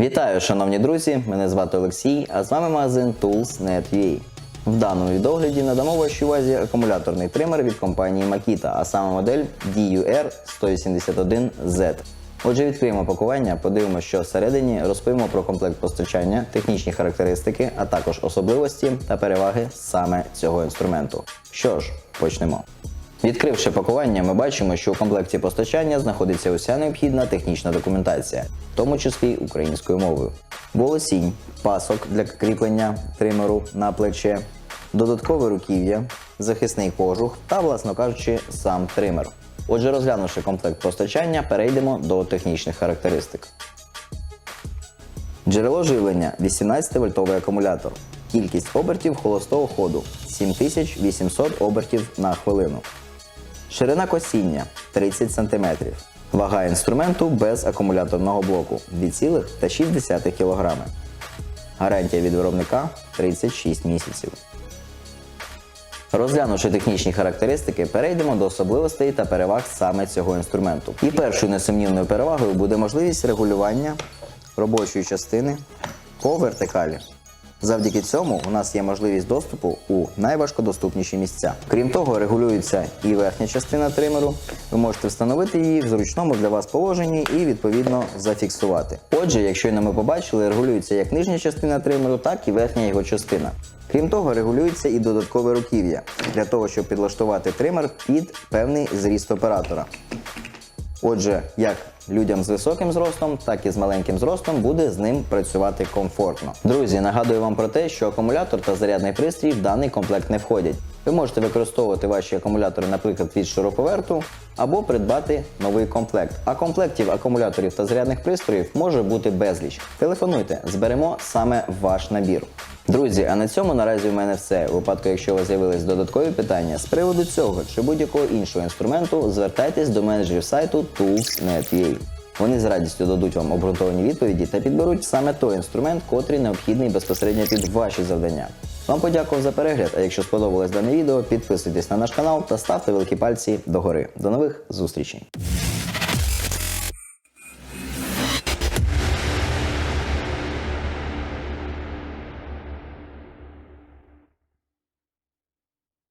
Вітаю, шановні друзі! Мене звати Олексій, а з вами магазин Tools.net.ua. В даному відогляді надамо вашій увазі акумуляторний тример від компанії Makita, а саме модель DUR181Z. Отже, відкриємо пакування, подивимося, що всередині розповімо про комплект постачання, технічні характеристики, а також особливості та переваги саме цього інструменту. Що ж, почнемо. Відкривши пакування, ми бачимо, що у комплекті постачання знаходиться уся необхідна технічна документація, в тому числі українською мовою. Волосінь, пасок для кріплення тримеру на плече, додаткове руків'я, захисний кожух та, власно кажучи, сам тример. Отже, розглянувши комплект постачання, перейдемо до технічних характеристик. Джерело живлення 18 вольтовий акумулятор. Кількість обертів холостого ходу 7800 обертів на хвилину. Ширина косіння 30 см. Вага інструменту без акумуляторного блоку 2,6 кг. Гарантія від виробника 36 місяців. Розглянувши технічні характеристики, перейдемо до особливостей та переваг саме цього інструменту. І першою несумнівною перевагою буде можливість регулювання робочої частини по вертикалі. Завдяки цьому у нас є можливість доступу у найважкодоступніші місця. Крім того, регулюється і верхня частина тримеру. Ви можете встановити її в зручному для вас положенні і відповідно зафіксувати. Отже, як щойно ми побачили, регулюється як нижня частина тримеру, так і верхня його частина. Крім того, регулюється і додаткове руків'я для того, щоб підлаштувати тример під певний зріст оператора. Отже, як людям з високим зростом, так і з маленьким зростом буде з ним працювати комфортно. Друзі, нагадую вам про те, що акумулятор та зарядний пристрій в даний комплект не входять. Ви можете використовувати ваші акумулятори, наприклад, від шуруповерту, або придбати новий комплект. А комплектів акумуляторів та зарядних пристроїв може бути безліч. Телефонуйте, зберемо саме ваш набір. Друзі, а на цьому наразі у мене все. У випадку, якщо у вас з'явились додаткові питання з приводу цього чи будь-якого іншого інструменту, звертайтесь до менеджерів сайту Tools.net.ua. Вони з радістю дадуть вам обґрунтовані відповіді та підберуть саме той інструмент, котрий необхідний безпосередньо під ваші завдання. Вам подякував за перегляд, а якщо сподобалось дане відео, підписуйтесь на наш канал та ставте великі пальці догори. До нових зустрічей!